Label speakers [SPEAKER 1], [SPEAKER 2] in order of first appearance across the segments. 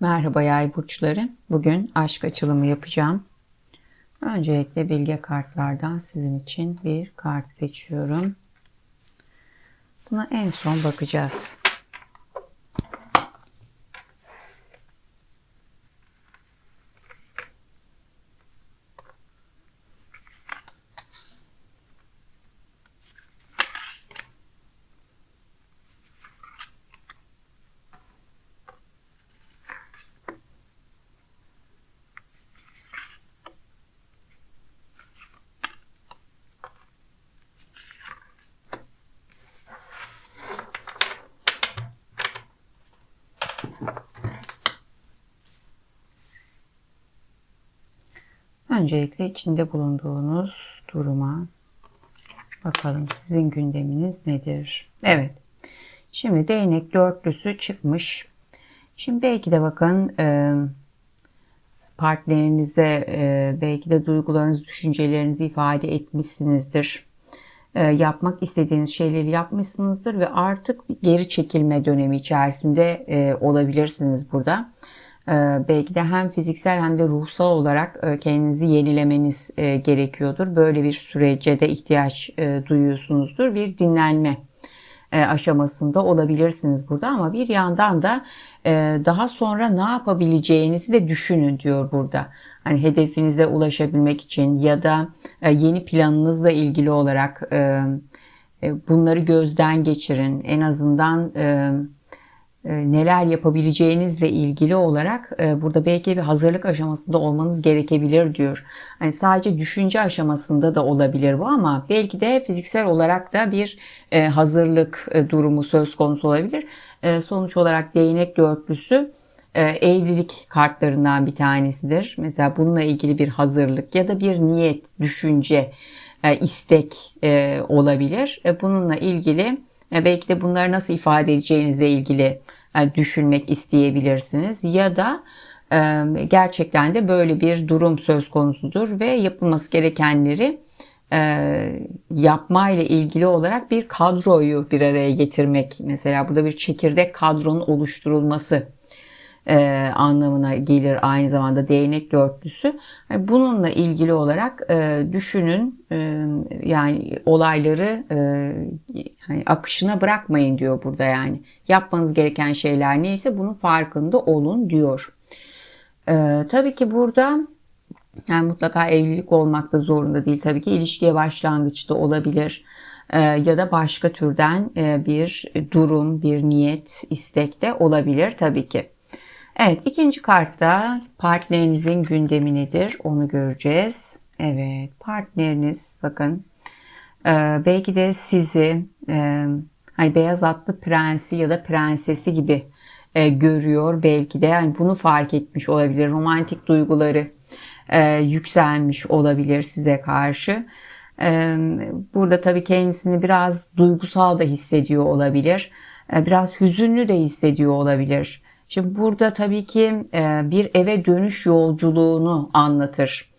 [SPEAKER 1] Merhaba yay burçları. Bugün aşk açılımı yapacağım. Öncelikle bilge kartlardan sizin için bir kart seçiyorum. Buna en son bakacağız. Öncelikle içinde bulunduğunuz duruma bakalım sizin gündeminiz nedir? Evet. Şimdi değnek dörtlüsü çıkmış. Şimdi belki de bakın e, partnerinize e, belki de duygularınız, düşüncelerinizi ifade etmişsinizdir. E, yapmak istediğiniz şeyleri yapmışsınızdır ve artık geri çekilme dönemi içerisinde olabilirsiniz burada. Ee, belki de hem fiziksel hem de ruhsal olarak e, kendinizi yenilemeniz e, gerekiyordur. Böyle bir sürece de ihtiyaç e, duyuyorsunuzdur. Bir dinlenme aşamasında olabilirsiniz burada ama bir yandan da daha sonra ne yapabileceğinizi de düşünün diyor burada. Hani hedefinize ulaşabilmek için ya da yeni planınızla ilgili olarak bunları gözden geçirin. En azından neler yapabileceğinizle ilgili olarak e, burada belki bir hazırlık aşamasında olmanız gerekebilir diyor. Hani sadece düşünce aşamasında da olabilir bu ama belki de fiziksel olarak da bir e, hazırlık durumu söz konusu olabilir. Sonuç olarak değnek dörtlüsü evlilik kartlarından bir tanesidir. Mesela bununla ilgili bir hazırlık ya da bir niyet, düşünce, istek olabilir. Bununla ilgili belki de bunları nasıl ifade edeceğinizle ilgili e, düşünmek isteyebilirsiniz. Ya da e, gerçekten de böyle bir durum söz konusudur ve yapılması gerekenleri e, yapma ile ilgili olarak bir kadroyu bir araya getirmek. Mesela burada bir çekirdek kadronun oluşturulması e, anlamına gelir aynı zamanda değnek dörtlüsü. Yani bununla ilgili olarak e, düşünün e, yani olayları e, hani akışına bırakmayın diyor burada yani. Yapmanız gereken şeyler neyse bunun farkında olun diyor. E, tabii ki burada yani mutlaka evlilik olmak da zorunda değil. Tabii ki ilişkiye başlangıçta olabilir e, ya da başka türden e, bir durum, bir niyet, istek de olabilir tabii ki. Evet ikinci kartta partnerinizin gündemi nedir onu göreceğiz. Evet partneriniz bakın e, belki de sizi e, hani beyaz atlı prensi ya da prensesi gibi e, görüyor belki de yani bunu fark etmiş olabilir romantik duyguları e, yükselmiş olabilir size karşı. E, burada tabii kendisini biraz duygusal da hissediyor olabilir. E, biraz hüzünlü de hissediyor olabilir. Şimdi burada tabii ki e, bir eve dönüş yolculuğunu anlatır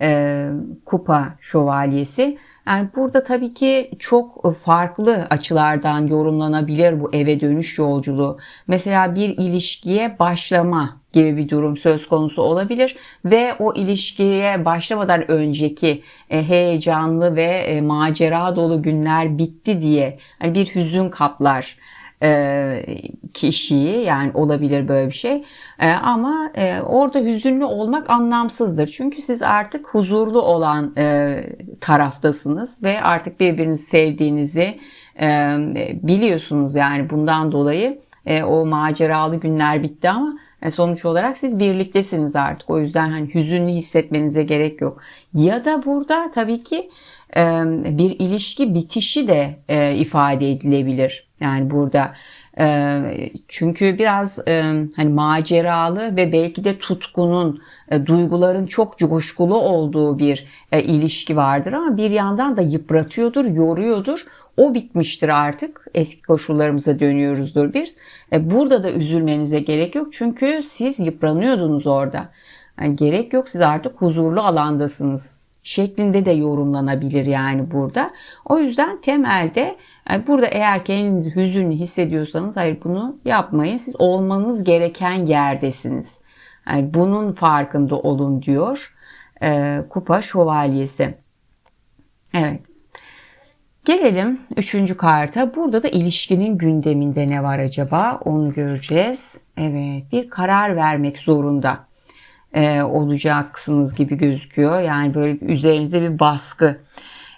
[SPEAKER 1] e, kupa şövalyesi. Yani burada tabii ki çok farklı açılardan yorumlanabilir bu eve dönüş yolculuğu. Mesela bir ilişkiye başlama gibi bir durum söz konusu olabilir ve o ilişkiye başlamadan önceki e, heyecanlı ve macera dolu günler bitti diye hani bir hüzün kaplar e, kişiyi yani olabilir böyle bir şey. E, ama e, orada hüzünlü olmak anlamsızdır. Çünkü siz artık huzurlu olan taraftasınız ve artık birbirinizi sevdiğinizi biliyorsunuz. Yani bundan dolayı o maceralı günler bitti ama sonuç olarak siz birliktesiniz artık. O yüzden hani hüzünlü hissetmenize gerek yok. Ya da burada tabii ki bir ilişki bitişi de ifade edilebilir. Yani burada çünkü biraz hani maceralı ve belki de tutkunun, duyguların çok coşkulu olduğu bir ilişki vardır ama bir yandan da yıpratıyordur, yoruyordur. O bitmiştir artık. Eski koşullarımıza dönüyoruzdur biz. Burada da üzülmenize gerek yok çünkü siz yıpranıyordunuz orada. Yani gerek yok siz artık huzurlu alandasınız. şeklinde de yorumlanabilir yani burada. O yüzden temelde yani burada eğer kendinizi hüzünlü hissediyorsanız hayır bunu yapmayın. Siz olmanız gereken yerdesiniz. Yani bunun farkında olun diyor e, kupa şövalyesi. Evet. Gelelim üçüncü karta. Burada da ilişkinin gündeminde ne var acaba? Onu göreceğiz. Evet bir karar vermek zorunda e, olacaksınız gibi gözüküyor. Yani böyle üzerinize bir baskı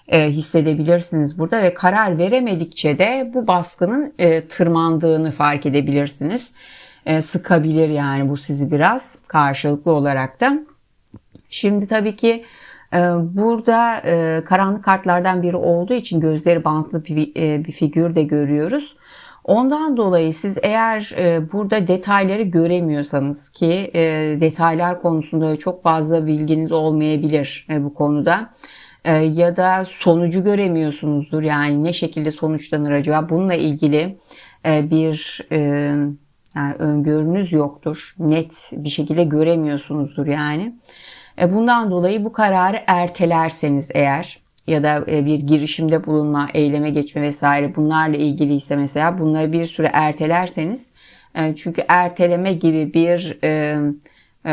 [SPEAKER 1] e, hissedebilirsiniz burada ve karar veremedikçe de bu baskının e, tırmandığını fark edebilirsiniz. E, sıkabilir yani bu sizi biraz karşılıklı olarak da. Şimdi tabii ki e, burada e, karanlık kartlardan biri olduğu için gözleri bantlı bir, e, bir figür de görüyoruz. Ondan dolayı siz eğer e, burada detayları göremiyorsanız ki e, detaylar konusunda çok fazla bilginiz olmayabilir e, bu konuda ya da sonucu göremiyorsunuzdur yani ne şekilde sonuçlanır acaba bununla ilgili e, bir e, yani öngörünüz yoktur net bir şekilde göremiyorsunuzdur yani. E, bundan dolayı bu kararı ertelerseniz eğer ya da bir girişimde bulunma, eyleme geçme vesaire bunlarla ilgili ise mesela bunları bir süre ertelerseniz çünkü erteleme gibi bir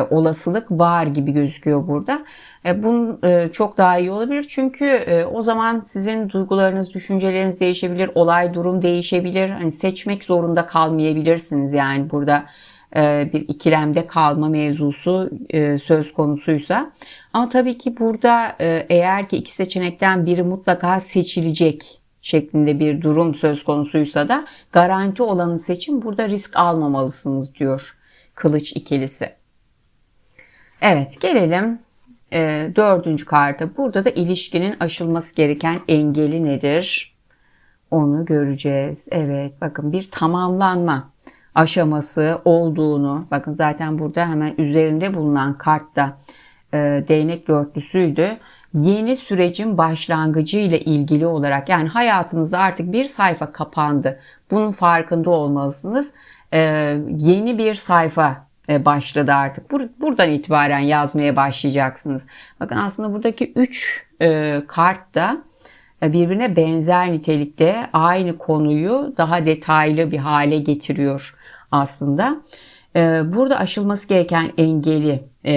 [SPEAKER 1] olasılık var gibi gözüküyor burada. Bunun çok daha iyi olabilir çünkü o zaman sizin duygularınız, düşünceleriniz değişebilir, olay durum değişebilir. Hani seçmek zorunda kalmayabilirsiniz yani burada e, bir ikilemde kalma mevzusu e, söz konusuysa. Ama tabii ki burada e, eğer ki iki seçenekten biri mutlaka seçilecek şeklinde bir durum söz konusuysa da garanti olanı seçin burada risk almamalısınız diyor kılıç ikilisi. Evet gelelim e, dördüncü karta. Burada da ilişkinin aşılması gereken engeli nedir? Onu göreceğiz. Evet bakın bir tamamlanma aşaması olduğunu bakın zaten burada hemen üzerinde bulunan kartta e, değnek dörtlüsüydü. Yeni sürecin başlangıcı ile ilgili olarak yani hayatınızda artık bir sayfa kapandı. Bunun farkında olmalısınız. E, yeni bir sayfa başladı artık. Bur buradan itibaren yazmaya başlayacaksınız. Bakın aslında buradaki 3 e, kart da e, birbirine benzer nitelikte aynı konuyu daha detaylı bir hale getiriyor aslında. Burada aşılması gereken engeli e,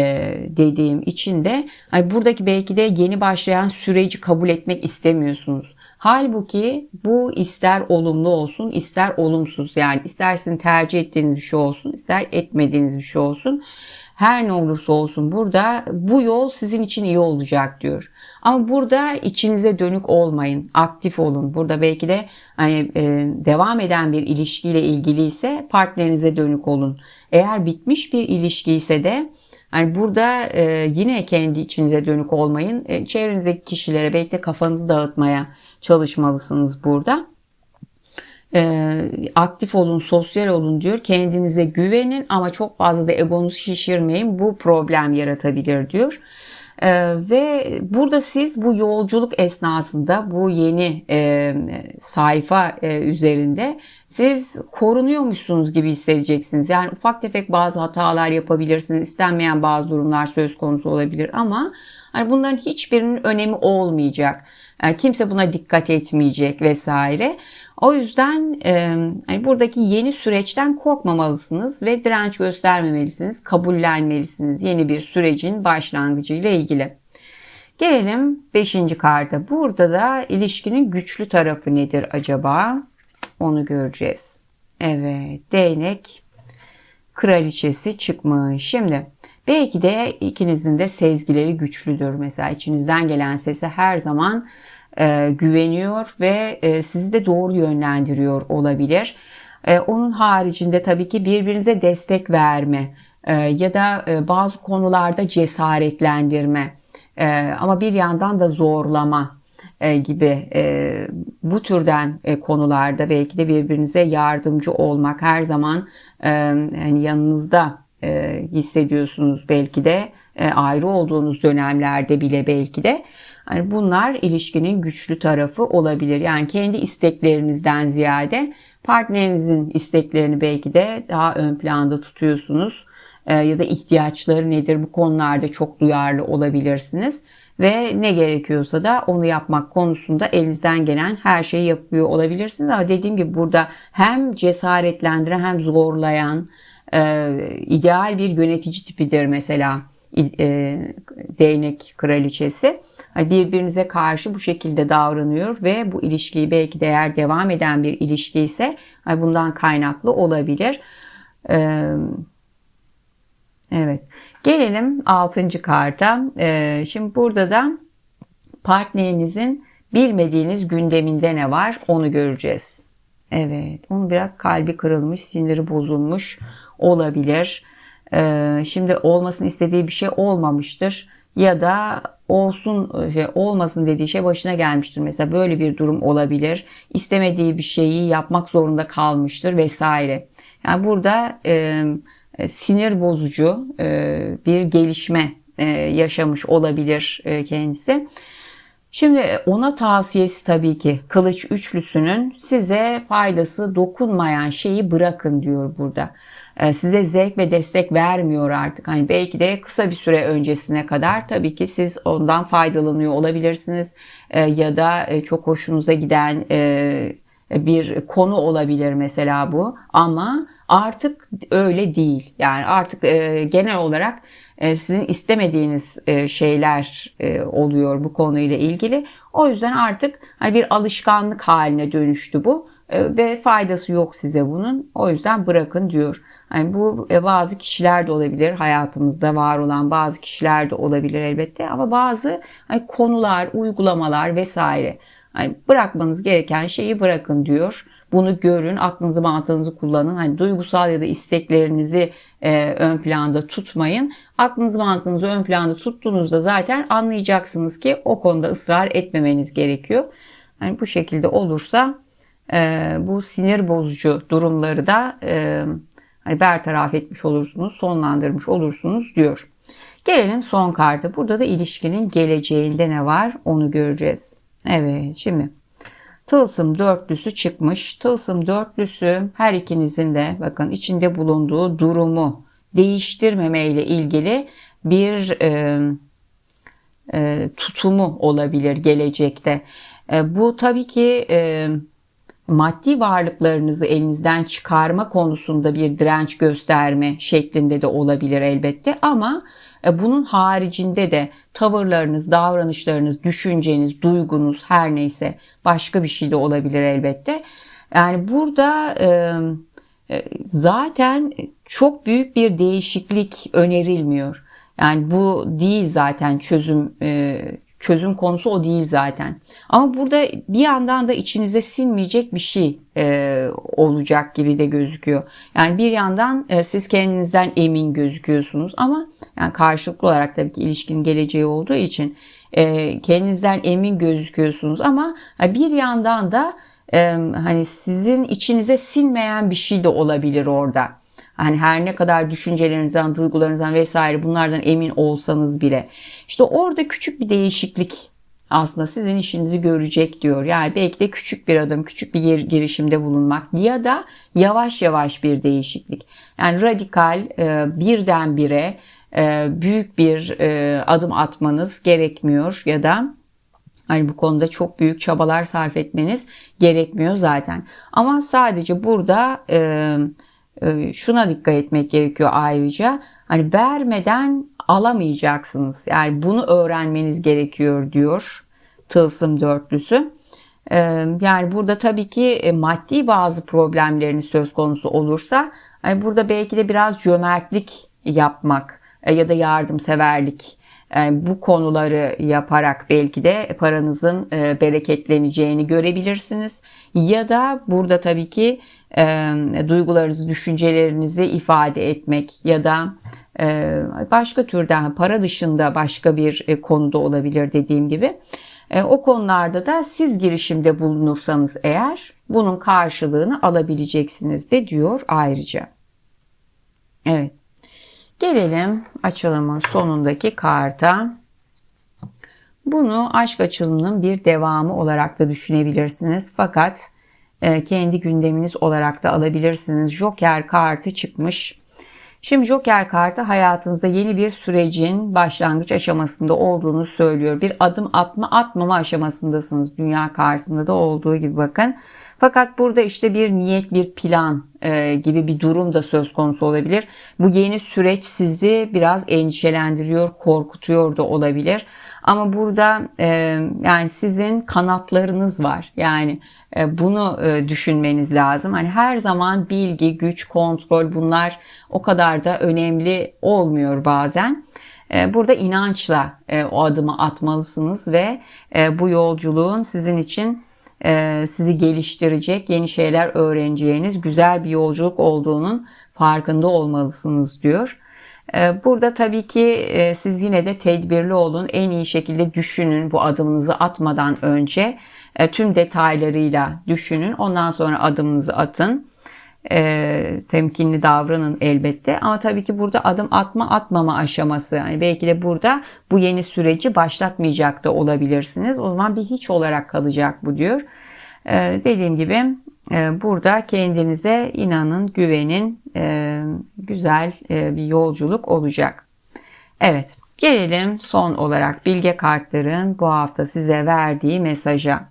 [SPEAKER 1] dediğim için de buradaki belki de yeni başlayan süreci kabul etmek istemiyorsunuz. Halbuki bu ister olumlu olsun ister olumsuz yani istersin tercih ettiğiniz bir şey olsun ister etmediğiniz bir şey olsun. Her ne olursa olsun burada bu yol sizin için iyi olacak diyor. Ama burada içinize dönük olmayın, aktif olun. Burada belki de hani e, devam eden bir ilişkiyle ilgili ise partnerinize dönük olun. Eğer bitmiş bir ilişki ise de hani burada e, yine kendi içinize dönük olmayın. E, çevrenizdeki kişilere belki de kafanızı dağıtmaya çalışmalısınız burada e, aktif olun, sosyal olun diyor. Kendinize güvenin ama çok fazla da egonuzu şişirmeyin. Bu problem yaratabilir diyor. Ee, ve burada siz bu yolculuk esnasında bu yeni e, sayfa e, üzerinde siz korunuyormuşsunuz gibi hissedeceksiniz. Yani ufak tefek bazı hatalar yapabilirsiniz. İstenmeyen bazı durumlar söz konusu olabilir ama hani bunların hiçbirinin önemi olmayacak. Yani kimse buna dikkat etmeyecek vesaire. O yüzden e, hani buradaki yeni süreçten korkmamalısınız ve direnç göstermemelisiniz, kabullenmelisiniz yeni bir sürecin başlangıcı ile ilgili. Gelelim 5. karta. Burada da ilişkinin güçlü tarafı nedir acaba? Onu göreceğiz. Evet, değnek kraliçesi çıkmış. Şimdi belki de ikinizin de sezgileri güçlüdür. Mesela içinizden gelen sesi her zaman e, güveniyor ve e, sizi de doğru yönlendiriyor olabilir. E, onun haricinde tabii ki birbirinize destek verme e, ya da e, bazı konularda cesaretlendirme e, ama bir yandan da zorlama e, gibi e, bu türden e, konularda belki de birbirinize yardımcı olmak her zaman e, yani yanınızda e, hissediyorsunuz belki de e, ayrı olduğunuz dönemlerde bile belki de yani bunlar ilişkinin güçlü tarafı olabilir. Yani kendi isteklerinizden ziyade partnerinizin isteklerini belki de daha ön planda tutuyorsunuz. Ee, ya da ihtiyaçları nedir bu konularda çok duyarlı olabilirsiniz. ve ne gerekiyorsa da onu yapmak konusunda elinizden gelen her şeyi yapıyor olabilirsiniz. Ama dediğim gibi burada hem cesaretlendiren hem zorlayan e, ideal bir yönetici tipidir mesela e, değnek kraliçesi hani birbirinize karşı bu şekilde davranıyor ve bu ilişkiyi belki de eğer devam eden bir ilişki ise hani bundan kaynaklı olabilir. E, evet. Gelelim 6. karta. E, şimdi burada da partnerinizin bilmediğiniz gündeminde ne var onu göreceğiz. Evet, onun biraz kalbi kırılmış, siniri bozulmuş olabilir. Ee, şimdi olmasını istediği bir şey olmamıştır ya da olsun şey, olmasın dediği şey başına gelmiştir. Mesela böyle bir durum olabilir. İstemediği bir şeyi yapmak zorunda kalmıştır vesaire. Yani burada e, sinir bozucu e, bir gelişme e, yaşamış olabilir e, kendisi. Şimdi ona tavsiyesi tabii ki kılıç üçlüsünün size faydası dokunmayan şeyi bırakın diyor burada. E, size zevk ve destek vermiyor artık. Hani belki de kısa bir süre öncesine kadar tabii ki siz ondan faydalanıyor olabilirsiniz e, ya da e, çok hoşunuza giden bir konu olabilir mesela bu ama artık öyle değil. Yani artık genel olarak sizin istemediğiniz şeyler oluyor bu konuyla ilgili. O yüzden artık hani bir alışkanlık haline dönüştü bu ve faydası yok size bunun. O yüzden bırakın diyor. Yani bu e, bazı kişiler de olabilir hayatımızda var olan bazı kişiler de olabilir elbette ama bazı hani konular, uygulamalar vesaire. Yani bırakmanız gereken şeyi bırakın diyor. Bunu görün, aklınızı mantığınızı kullanın. Hani duygusal ya da isteklerinizi e, ön planda tutmayın. Aklınızı mantığınızı ön planda tuttuğunuzda zaten anlayacaksınız ki o konuda ısrar etmemeniz gerekiyor. Hani bu şekilde olursa e, bu sinir bozucu durumları da e, hani bertaraf etmiş olursunuz, sonlandırmış olursunuz diyor. Gelelim son karta. Burada da ilişkinin geleceğinde ne var onu göreceğiz. Evet şimdi tılsım dörtlüsü çıkmış. Tılsım dörtlüsü her ikinizin de bakın içinde bulunduğu durumu değiştirmeme ile ilgili bir e, e, tutumu olabilir gelecekte. E, bu tabii ki e, maddi varlıklarınızı elinizden çıkarma konusunda bir direnç gösterme şeklinde de olabilir elbette ama e, bunun haricinde de tavırlarınız, davranışlarınız, düşünceniz, duygunuz her neyse başka bir şey de olabilir elbette. Yani burada e, zaten çok büyük bir değişiklik önerilmiyor. Yani bu değil zaten çözüm çözüm konusu o değil zaten. Ama burada bir yandan da içinize sinmeyecek bir şey e, olacak gibi de gözüküyor. Yani bir yandan e, siz kendinizden emin gözüküyorsunuz ama yani karşılıklı olarak tabii ki ilişkinin geleceği olduğu için e, kendinizden emin gözüküyorsunuz ama bir yandan da e, hani sizin içinize sinmeyen bir şey de olabilir orada. Hani her ne kadar düşüncelerinizden, duygularınızdan vesaire bunlardan emin olsanız bile. işte orada küçük bir değişiklik aslında sizin işinizi görecek diyor. Yani belki de küçük bir adım, küçük bir girişimde bulunmak ya da yavaş yavaş bir değişiklik. Yani radikal e, birdenbire e, büyük bir e, adım atmanız gerekmiyor ya da Hani bu konuda çok büyük çabalar sarf etmeniz gerekmiyor zaten. Ama sadece burada şuna dikkat etmek gerekiyor ayrıca. Hani vermeden alamayacaksınız. Yani bunu öğrenmeniz gerekiyor diyor tılsım dörtlüsü. Ee, yani burada tabii ki e, maddi bazı problemleriniz söz konusu olursa hani burada belki de biraz cömertlik yapmak e, ya da yardımseverlik e, bu konuları yaparak belki de paranızın bereketleneceğini görebilirsiniz. Ya da burada tabii ki e, duygularınızı, düşüncelerinizi ifade etmek ya da e, başka türden para dışında başka bir e, konuda olabilir dediğim gibi. E, o konularda da siz girişimde bulunursanız eğer bunun karşılığını alabileceksiniz de diyor ayrıca. Evet. Gelelim açılımın sonundaki karta. Bunu aşk açılımının bir devamı olarak da düşünebilirsiniz. Fakat kendi gündeminiz olarak da alabilirsiniz. Joker kartı çıkmış. Şimdi Joker kartı hayatınızda yeni bir sürecin başlangıç aşamasında olduğunu söylüyor. Bir adım atma atmama aşamasındasınız dünya kartında da olduğu gibi bakın. Fakat burada işte bir niyet, bir plan e, gibi bir durum da söz konusu olabilir. Bu yeni süreç sizi biraz endişelendiriyor, korkutuyor da olabilir. Ama burada e, yani sizin kanatlarınız var. Yani e, bunu e, düşünmeniz lazım. Hani her zaman bilgi, güç, kontrol bunlar o kadar da önemli olmuyor bazen. E, burada inançla e, o adımı atmalısınız ve e, bu yolculuğun sizin için sizi geliştirecek, yeni şeyler öğreneceğiniz güzel bir yolculuk olduğunun farkında olmalısınız diyor. E, Burada tabii ki e, siz yine de tedbirli olun, en iyi şekilde düşünün bu adımınızı atmadan önce e, tüm detaylarıyla düşünün, ondan sonra adımınızı atın. E, temkinli davranın elbette. Ama tabii ki burada adım atma atmama aşaması yani belki de burada bu yeni süreci başlatmayacak da olabilirsiniz. O zaman bir hiç olarak kalacak bu diyor. E, dediğim gibi e, burada kendinize inanın güvenin e, güzel e, bir yolculuk olacak. Evet gelelim son olarak bilge kartların bu hafta size verdiği mesaja.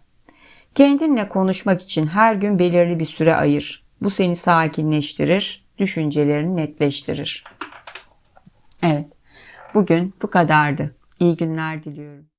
[SPEAKER 1] Kendinle konuşmak için her gün belirli bir süre ayır bu seni sakinleştirir, düşüncelerini netleştirir. Evet, bugün bu kadardı. İyi günler diliyorum.